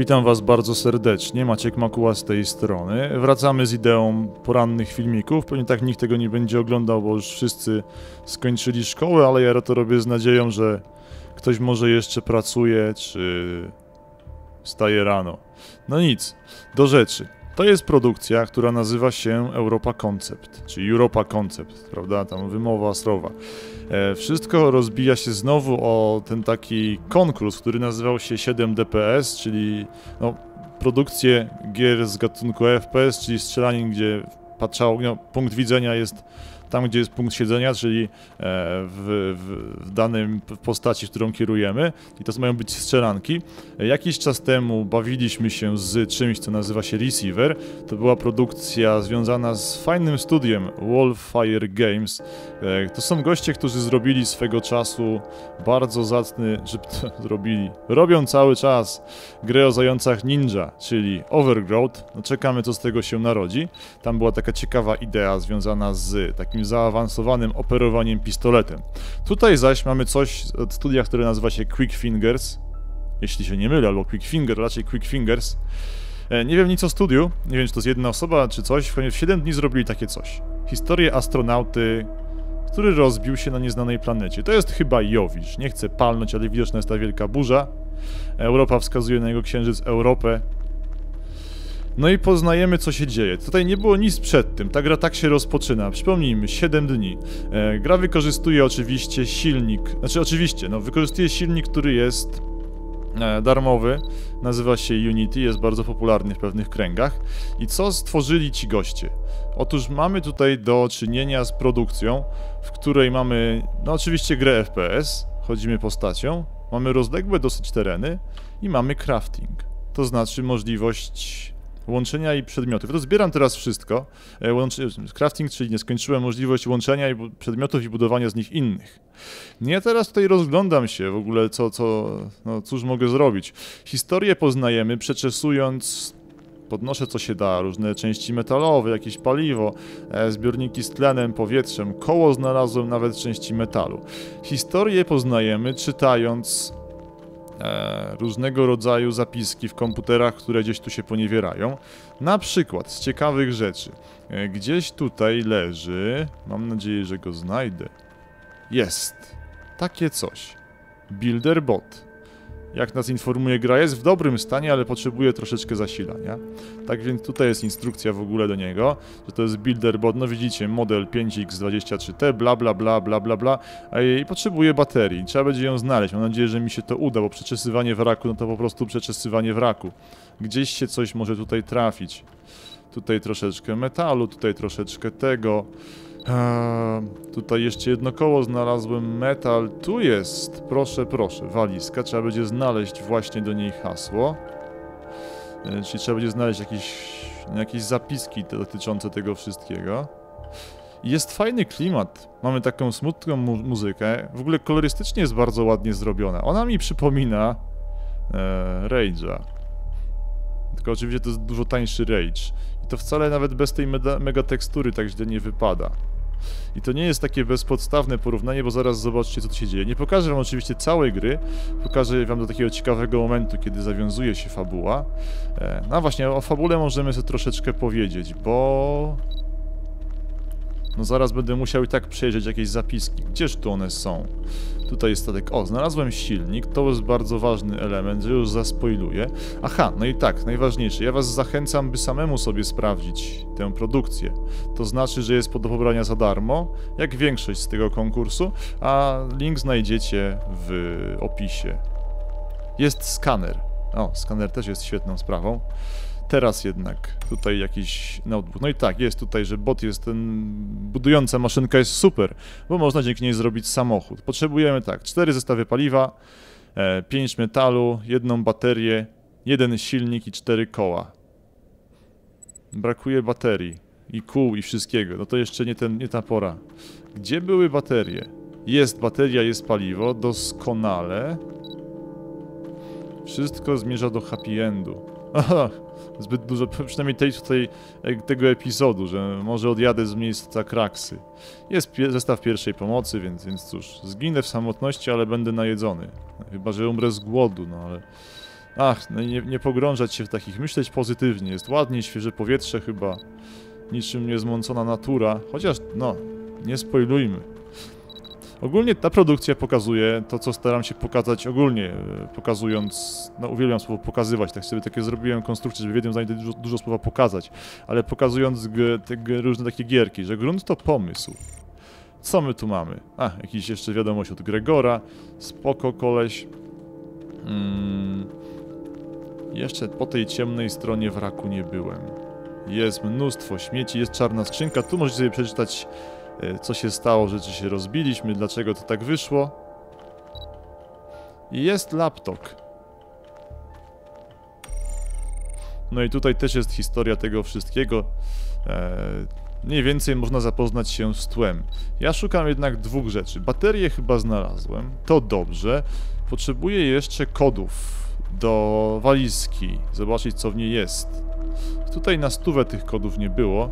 Witam Was bardzo serdecznie, Maciek Makuła z tej strony. Wracamy z ideą porannych filmików. Pewnie tak nikt tego nie będzie oglądał, bo już wszyscy skończyli szkołę, ale ja to robię z nadzieją, że ktoś może jeszcze pracuje, czy wstaje rano. No nic, do rzeczy. To jest produkcja, która nazywa się Europa Concept, czyli Europa Concept, prawda? Tam wymowa słowa. E, wszystko rozbija się znowu o ten taki konkurs, który nazywał się 7 DPS, czyli no, produkcję gier z gatunku FPS, czyli strzelanin, gdzie patrzało, no, punkt widzenia jest tam, gdzie jest punkt siedzenia, czyli e, w, w, w danym postaci, którą kierujemy. I to mają być strzelanki. Jakiś czas temu bawiliśmy się z czymś, co nazywa się Receiver. To była produkcja związana z fajnym studiem Wallfire Games. E, to są goście, którzy zrobili swego czasu bardzo zacny, że zrobili, robią cały czas grę o zającach ninja, czyli Overgrowth. No czekamy, co z tego się narodzi. Tam była taka ciekawa idea związana z takim takim zaawansowanym operowaniem pistoletem. Tutaj zaś mamy coś od studia, które nazywa się Quick Fingers, jeśli się nie mylę, albo Quick Finger, raczej Quick Fingers. E, nie wiem nic o studiu, nie wiem czy to jest jedna osoba czy coś, w 7 dni zrobili takie coś. Historię astronauty, który rozbił się na nieznanej planecie. To jest chyba Jowisz, nie chcę palnąć, ale widoczna jest ta wielka burza. Europa wskazuje na jego księżyc Europę, no i poznajemy, co się dzieje. Tutaj nie było nic przed tym. Ta gra tak się rozpoczyna. Przypomnijmy, 7 dni. E, gra wykorzystuje oczywiście silnik, znaczy oczywiście, no wykorzystuje silnik, który jest e, darmowy, nazywa się Unity, jest bardzo popularny w pewnych kręgach. I co stworzyli ci goście? Otóż mamy tutaj do czynienia z produkcją, w której mamy, no oczywiście grę FPS, chodzimy postacią, mamy rozległe dosyć tereny i mamy crafting. To znaczy możliwość łączenia i przedmiotów. To zbieram teraz wszystko. E, crafting, czyli nie skończyłem możliwość łączenia i przedmiotów i budowania z nich innych. Ja teraz tutaj rozglądam się w ogóle, co, co, no cóż mogę zrobić. Historię poznajemy przeczesując podnoszę co się da, różne części metalowe, jakieś paliwo, e, zbiorniki z tlenem, powietrzem, koło znalazłem nawet części metalu. Historię poznajemy czytając e, różnego rodzaju zapiski w komputerach, które gdzieś tu się poniewierają. Na przykład z ciekawych rzeczy. E, gdzieś tutaj leży, mam nadzieję, że go znajdę. Jest takie coś. Builderbot jak nas informuje gra, jest w dobrym stanie, ale potrzebuje troszeczkę zasilania. Tak więc tutaj jest instrukcja w ogóle do niego, że to jest builderbot, no widzicie, model 5X23T, bla bla bla bla bla bla i potrzebuje baterii. Trzeba będzie ją znaleźć. Mam nadzieję, że mi się to uda, bo przeczesywanie wraku, no to po prostu przeczesywanie wraku. Gdzieś się coś może tutaj trafić. Tutaj troszeczkę metalu, tutaj troszeczkę tego. Eee, tutaj jeszcze jedno koło znalazłem, metal, tu jest, proszę, proszę, walizka, trzeba będzie znaleźć właśnie do niej hasło. Eee, czyli trzeba będzie znaleźć jakieś, jakieś zapiski dotyczące tego wszystkiego. Jest fajny klimat, mamy taką smutną mu muzykę, w ogóle kolorystycznie jest bardzo ładnie zrobiona. Ona mi przypomina e, Rage'a. Tylko oczywiście to jest dużo tańszy Rage. To wcale nawet bez tej mega tekstury tak źle nie wypada. I to nie jest takie bezpodstawne porównanie, bo zaraz zobaczcie, co tu się dzieje. Nie pokażę wam oczywiście całej gry, pokażę wam do takiego ciekawego momentu, kiedy zawiązuje się fabuła. E, no właśnie, o fabule możemy sobie troszeczkę powiedzieć, bo... No zaraz będę musiał i tak przejrzeć jakieś zapiski. Gdzież tu one są? Tutaj jest statek. O, znalazłem silnik. To jest bardzo ważny element, że już zaspoiluję. Aha, no i tak, najważniejsze. Ja was zachęcam, by samemu sobie sprawdzić tę produkcję. To znaczy, że jest do pobrania za darmo, jak większość z tego konkursu, a link znajdziecie w opisie. Jest skaner. O, skaner też jest świetną sprawą. Teraz jednak tutaj jakiś notebook. No i tak, jest tutaj, że bot jest ten, budująca maszynka jest super, bo można dzięki niej zrobić samochód. Potrzebujemy tak, cztery zestawy paliwa, e, pięć metalu, jedną baterię, jeden silnik i cztery koła. Brakuje baterii i kół i wszystkiego. No to jeszcze nie, ten, nie ta pora. Gdzie były baterie? Jest bateria, jest paliwo, doskonale. Wszystko zmierza do happy endu. zbyt dużo, przynajmniej tej tutaj e, tego epizodu, że może odjadę z miejsca kraksy. Jest pie zestaw pierwszej pomocy, więc, więc cóż, zginę w samotności, ale będę najedzony. Chyba, że umrę z głodu, no ale... Ach, no nie, nie pogrążać się w takich, myśleć pozytywnie, jest ładnie, świeże powietrze chyba, niczym niezmącona natura, chociaż, no, nie spoilujmy. Ogólnie ta produkcja pokazuje to, co staram się pokazać ogólnie, e, pokazując, no uwielbiam słowo pokazywać, tak sobie takie zrobiłem konstrukcję, żeby w jednym zdaniu dużo, dużo słowa pokazać, ale pokazując te różne takie gierki, że grunt to pomysł. Co my tu mamy? A, jakiś jeszcze wiadomość od Gregora, spoko koleś. Mm. Jeszcze po tej ciemnej stronie wraku nie byłem. Jest mnóstwo śmieci, jest czarna skrzynka, tu możecie sobie przeczytać co się stało, że czy się rozbiliśmy, dlaczego to tak wyszło. I jest laptop. No i tutaj też jest historia tego wszystkiego. E, mniej więcej można zapoznać się z tłem. Ja szukam jednak dwóch rzeczy. Baterię chyba znalazłem, to dobrze. Potrzebuję jeszcze kodów do walizki, zobaczyć co w niej jest. Tutaj na stówę tych kodów nie było.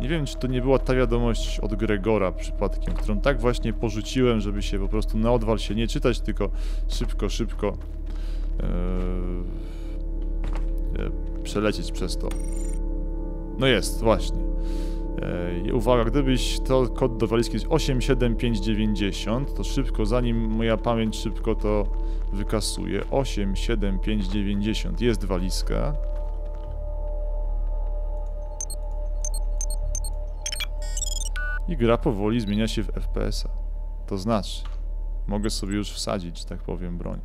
Nie wiem, czy to nie była ta wiadomość od Gregora przypadkiem, którą tak właśnie porzuciłem, żeby się po prostu na odwal się nie czytać, tylko szybko, szybko yy, przelecieć przez to. No jest, właśnie. Yy, uwaga, gdybyś to kod do walizki jest 87590, to szybko, zanim moja pamięć szybko to wykasuje, 87590 jest walizka. I gra powoli zmienia się w FPS-a. To znaczy, mogę sobie już wsadzić, że tak powiem, broń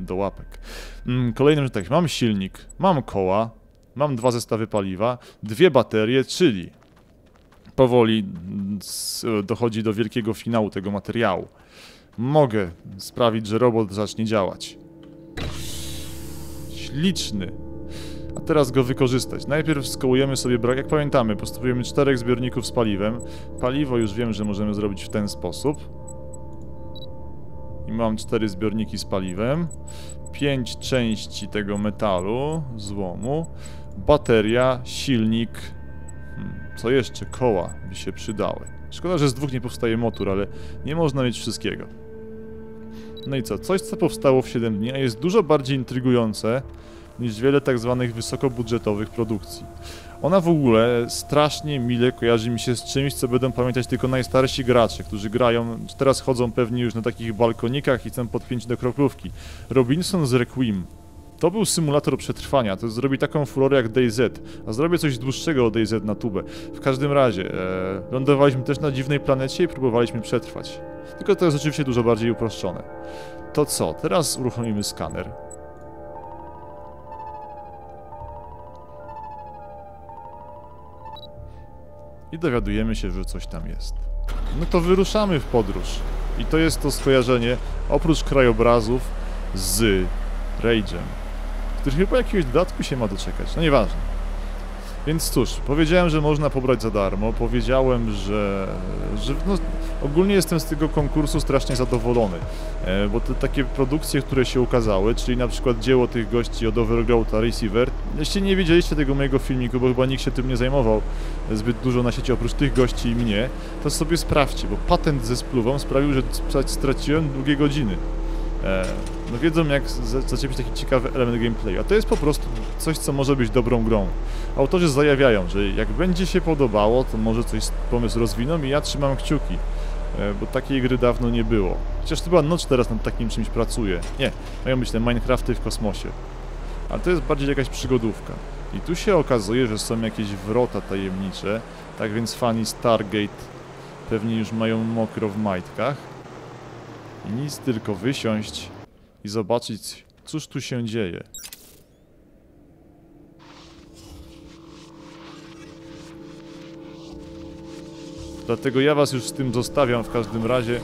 do łapek. Mm, kolejnym, że tak, mam silnik, mam koła, mam dwa zestawy paliwa, dwie baterie, czyli powoli dochodzi do wielkiego finału tego materiału. Mogę sprawić, że robot zacznie działać. Śliczny a teraz go wykorzystać. Najpierw skołujemy sobie brak, jak pamiętamy, postępujemy czterech zbiorników z paliwem. Paliwo już wiem, że możemy zrobić w ten sposób. I mam cztery zbiorniki z paliwem, pięć części tego metalu, złomu, bateria, silnik, hmm, co jeszcze? Koła by się przydały. Szkoda, że z dwóch nie powstaje motor, ale nie można mieć wszystkiego. No i co? Coś, co powstało w 7 dni, a jest dużo bardziej intrygujące, niż wiele tak zwanych wysokobudżetowych produkcji. Ona w ogóle strasznie mile kojarzy mi się z czymś, co będą pamiętać tylko najstarsi gracze, którzy grają, teraz chodzą pewnie już na takich balkonikach i chcą podpiąć do kroplówki. Robinson z Requiem. To był symulator przetrwania, to zrobi taką furorę jak DayZ, a zrobię coś dłuższego o DayZ na tubę. W każdym razie, e, lądowaliśmy też na dziwnej planecie i próbowaliśmy przetrwać. Tylko to jest oczywiście dużo bardziej uproszczone. To co? Teraz uruchomimy skaner. I dowiadujemy się, że coś tam jest. No to wyruszamy w podróż. I to jest to skojarzenie, oprócz krajobrazów, z Rage'em, który chyba jakiegoś dodatku się ma doczekać, no nieważne. Więc cóż, powiedziałem, że można pobrać za darmo, powiedziałem, że, że no, ogólnie jestem z tego konkursu strasznie zadowolony, e, bo te takie produkcje, które się ukazały, czyli na przykład dzieło tych gości od Overgrowtha Receiver, jeśli nie widzieliście tego mojego filmiku, bo chyba nikt się tym nie zajmował zbyt dużo na sieci oprócz tych gości i mnie, to sobie sprawdźcie, bo patent ze spluwą sprawił, że straciłem długie godziny. No wiedzą jak zaczepić taki ciekawy element gameplayu, a to jest po prostu coś, co może być dobrą grą. Autorzy zajawiają, że jak będzie się podobało, to może coś pomysł rozwiną i ja trzymam kciuki, e, bo takiej gry dawno nie było. Chociaż chyba Notch teraz nad takim czymś pracuje. Nie, mają być te Minecrafty w kosmosie. Ale to jest bardziej jakaś przygodówka. I tu się okazuje, że są jakieś wrota tajemnicze, tak więc fani Stargate pewnie już mają mokro w majtkach. I nic tylko wysiąść i zobaczyć, cóż tu się dzieje. Dlatego ja was już z tym zostawiam w każdym razie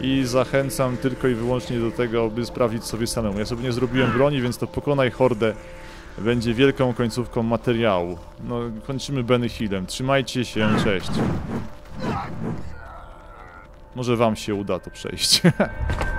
i zachęcam tylko i wyłącznie do tego, by sprawdzić sobie samemu. Ja sobie nie zrobiłem broni, więc to pokonaj hordę będzie wielką końcówką materiału. No, kończymy Benny Hillem. Trzymajcie się, cześć. Może wam się uda to przejść.